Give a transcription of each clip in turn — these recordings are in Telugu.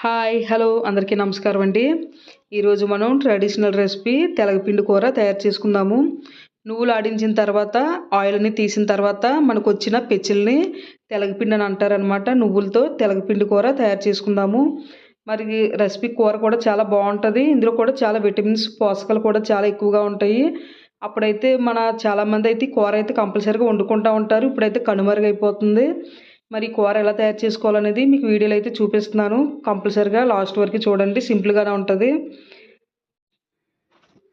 హాయ్ హలో అందరికీ నమస్కారం అండి. ఈరోజు మనం ట్రెడిషనల్ రెసిపీ తెలగపిండి కూర తయారు చేసుకుందాము. నువ్వులు ఆడించిన తర్వాత ఆయిల్ని తీసిన తర్వాత మనకు వచ్చిన పెచ్చిల్ని తెలగపిండి అని అంటారనమాట నువ్వులతో తెలగపిండి కూర తయారు చేసుకుందాము. మరి రెసిపీ కూర కూడా చాలా బాగుంటుంది. ఇందులో కూడా చాలా విటమిన్స్ పోషకాలు కూడా చాలా ఎక్కువగా ఉంటాయి. అప్పుడైతే మన చాలామంది అయితే కూర అయితే కంపల్సరీగా వండుకుంటూ ఉంటారు. ఇప్పుడైతే కనుమరుగైపోతుంది. మరి కూర ఎలా తయారు చేసుకోవాలనేది మీకు వీడియోలో అయితే చూపిస్తున్నాను. కంపల్సరిగా లాస్ట్ వరకు చూడండి. సింపుల్గానే ఉంటుంది.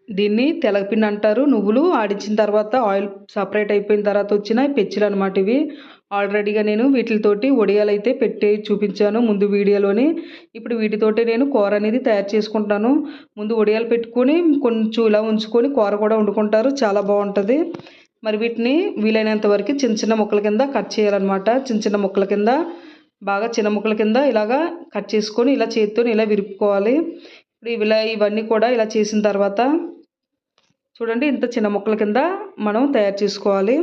దీన్ని తెలగపిండి అంటారు. నువ్వులు ఆడించిన తర్వాత ఆయిల్ సపరేట్ అయిపోయిన తర్వాత వచ్చిన పెచ్చులు అనమాట ఇవి. ఆల్రెడీగా నేను వీటితోటి వడియాలు అయితే పెట్టి చూపించాను ముందు వీడియోలోని. ఇప్పుడు వీటితోటి నేను కూర అనేది తయారు చేసుకుంటాను. ముందు వడియాలు పెట్టుకొని కొంచెం ఇలా ఉంచుకొని కూర కూడా వండుకుంటారు. చాలా బాగుంటుంది. మరి వీటిని వీలైనంత వరకు చిన్న చిన్న ముక్కల కింద కట్ చేయాలన్నమాట. చిన్న చిన్న ముక్కల కింద బాగా చిన్న ముక్కల కింద ఇలాగా కట్ చేసుకొని ఇలా చేతితో ఇలా విరుపుకోవాలి. ఇప్పుడు ఇలా ఇవన్నీ కూడా ఇలా చేసిన తర్వాత చూడండి ఇంత చిన్న ముక్కల కింద మనం తయారు చేసుకోవాలి.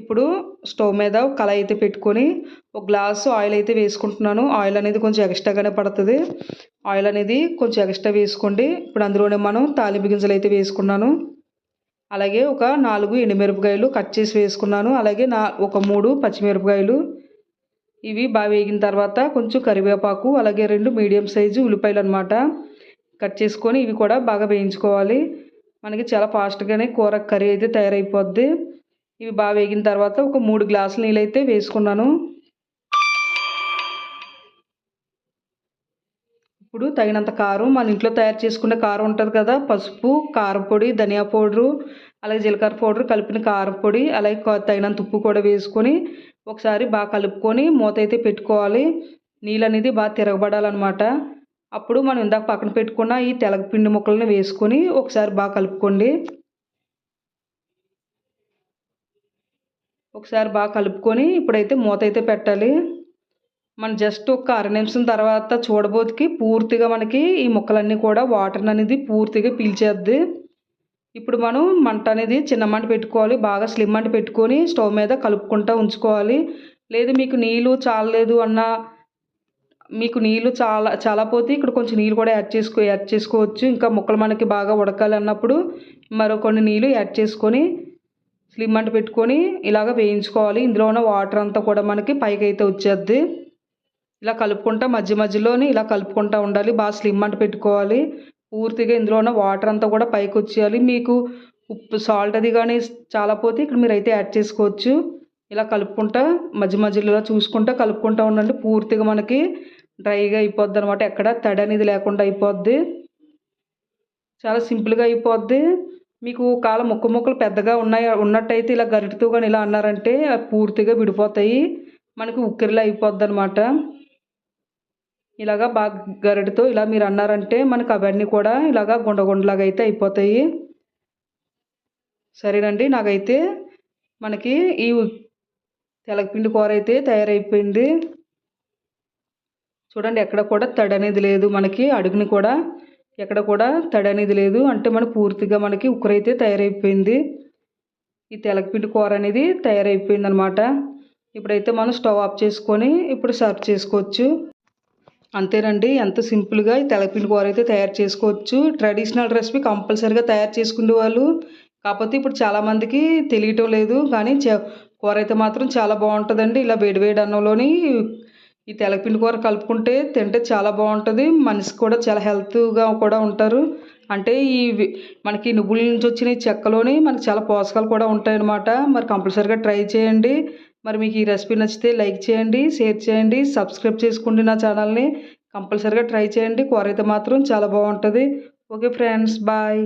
ఇప్పుడు స్టవ్ మీద కళాయి అయితే పెట్టుకొని ఒక గ్లాసు ఆయిల్ అయితే వేసుకుంటున్నాను. ఆయిల్ అనేది కొంచెం ఎక్స్ట్రాగానే పడుతుంది. ఆయిల్ అనేది కొంచెం ఎక్స్ట్రా వేసుకోండి. ఇప్పుడు అందులోనే మనం తాలింపు గింజలు అయితే వేసుకున్నాను. అలాగే ఒక నాలుగు ఎండుమిరపకాయలు కట్ చేసి వేసుకున్నాను. అలాగే నా ఒక మూడు పచ్చిమిరపకాయలు. ఇవి బాగా వేగిన తర్వాత కొంచెం కరివేపాకు అలాగే రెండు మీడియం సైజు ఉల్లిపాయలు అనమాట కట్ చేసుకొని ఇవి కూడా బాగా వేయించుకోవాలి. మనకి చాలా ఫాస్ట్గానే కూర కర్రీ అయితే తయారైపోద్ది. ఇవి బాగా వేగిన తర్వాత ఒక మూడు గ్లాసులు నీళ్ళు అయితే వేసుకున్నాను. ఇప్పుడు తగినంత కారం మన ఇంట్లో తయారు చేసుకునే కారం ఉంటుంది కదా పసుపు కారపొడి ధనియా పౌడరు అలాగే జీలకర్ర పౌడర్ కలిపిన కారపొడి అలాగే తగినంత ఉప్పు కూడా వేసుకొని ఒకసారి బాగా కలుపుకొని మూత అయితే పెట్టుకోవాలి. నీళ్ళు అనేది బాగా తిరగబడాలన్నమాట. అప్పుడు మనం ఇందాక పక్కన పెట్టుకున్న ఈ తెలగపిండి ముక్కలను వేసుకొని ఒకసారి బాగా కలుపుకోండి. ఒకసారి బాగా కలుపుకొని ఇప్పుడైతే మూత అయితే పెట్టాలి. మనం జస్ట్ ఒక అర నిమిషం తర్వాత చూడబోతుకి పూర్తిగా మనకి ఈ ముక్కలన్నీ కూడా వాటర్ అనేది పూర్తిగా పీల్చేద్ది. ఇప్పుడు మనం మంట అనేది చిన్న మంట పెట్టుకోవాలి బాగా స్లిమ్ మంట పెట్టుకొని స్టవ్ మీద కలుపుకుంటూ ఉంచుకోవాలి. లేదు మీకు నీళ్ళు చాలలేదు అన్న మీకు నీళ్ళు చాలా చాలా పోతే ఇక్కడ కొంచెం నీళ్ళు కూడా యాడ్ చేసుకో యాడ్ చేసుకోవచ్చు. ఇంకా ముక్కలు మనకి బాగా ఉడకాలి అన్నప్పుడు మరో కొన్ని నీళ్ళు యాడ్ చేసుకొని స్లిమ్ మంట పెట్టుకొని ఇలాగ వేయించుకోవాలి. ఇందులో ఉన్న వాటర్ అంతా కూడా మనకి పైకి అయితే వచ్చేద్ది. ఇలా కలుపుకుంటా మధ్య మధ్యలోని ఇలా కలుపుకుంటూ ఉండాలి. బాగా స్లిమ్ అంట పెట్టుకోవాలి. పూర్తిగా ఇందులో ఉన్న వాటర్ అంతా కూడా పైకి వచ్చేయాలి. మీకు ఉప్పు సాల్ట్ అది కానీ చాలా పోతే ఇక్కడ మీరు అయితే యాడ్ చేసుకోవచ్చు. ఇలా కలుపుకుంటా మధ్య మధ్యలో చూసుకుంటా కలుపుకుంటా ఉండండి. పూర్తిగా మనకి డ్రైగా అయిపోద్ది అనమాట ఎక్కడ తడి అనేది లేకుండా అయిపోద్ది. చాలా సింపుల్గా అయిపోద్ది. మీకు కాళ్ళ ముక్క ముక్కలు పెద్దగా ఉన్నాయి ఉన్నట్టయితే ఇలా గరిటితో కానీ ఇలా అన్నారంటే పూర్తిగా విడిపోతాయి. మనకి ఉక్కిరిలా అయిపోద్ది అనమాట ఇలాగా బాగా గరిటతో ఇలా మీరు అన్నారంటే మనకు అవన్నీ కూడా ఇలాగా గుండగుండలాగా అయితే అయిపోతాయి. సరేనండి నాకైతే మనకి ఈ తెలగపిండి కూర అయితే తయారైపోయింది. చూడండి ఎక్కడ కూడా తడి అనేది లేదు మనకి అడుగుని కూడా ఎక్కడ కూడా తడి అనేది లేదు. అంటే మన పూర్తిగా మనకి ఉక్కరైతే తయారైపోయింది. ఈ తెలగపిండి కూర అనేది తయారైపోయింది అనమాట ఇప్పుడైతే మనం స్టవ్ ఆఫ్ చేసుకొని ఇప్పుడు సర్వ్ చేసుకోవచ్చు. అంతేనండి ఎంత సింపుల్గా ఈ తెలపిండి కూర అయితే తయారు చేసుకోవచ్చు. ట్రెడిషనల్ రెసిపీ కంపల్సరీగా తయారు చేసుకునే వాళ్ళు. కాకపోతే ఇప్పుడు చాలామందికి తెలియటం లేదు కానీ కూర అయితే మాత్రం చాలా బాగుంటుందండి. ఇలా వేడివేడి అన్నంలోని ఈ తెలపిండి కూర కలుపుకుంటే తింటే చాలా బాగుంటుంది. మనిషికి కూడా చాలా హెల్త్గా కూడా ఉంటారు. అంటే ఈ మనకి నువ్వుల నుంచి వచ్చిన చెక్కలోని మనకి చాలా పోషకాలు కూడా ఉంటాయన్నమాట. మరి కంపల్సరీగా ట్రై చేయండి. మరి మీకు ఈ రెసిపీ నచ్చితే లైక్ చేయండి షేర్ చేయండి సబ్స్క్రైబ్ చేసుకోండి నా ఛానల్ని. కంపల్సరీగా ట్రై చేయండి. కూర అయితే మాత్రం చాలా బాగుంటుంది. Okay friends bye.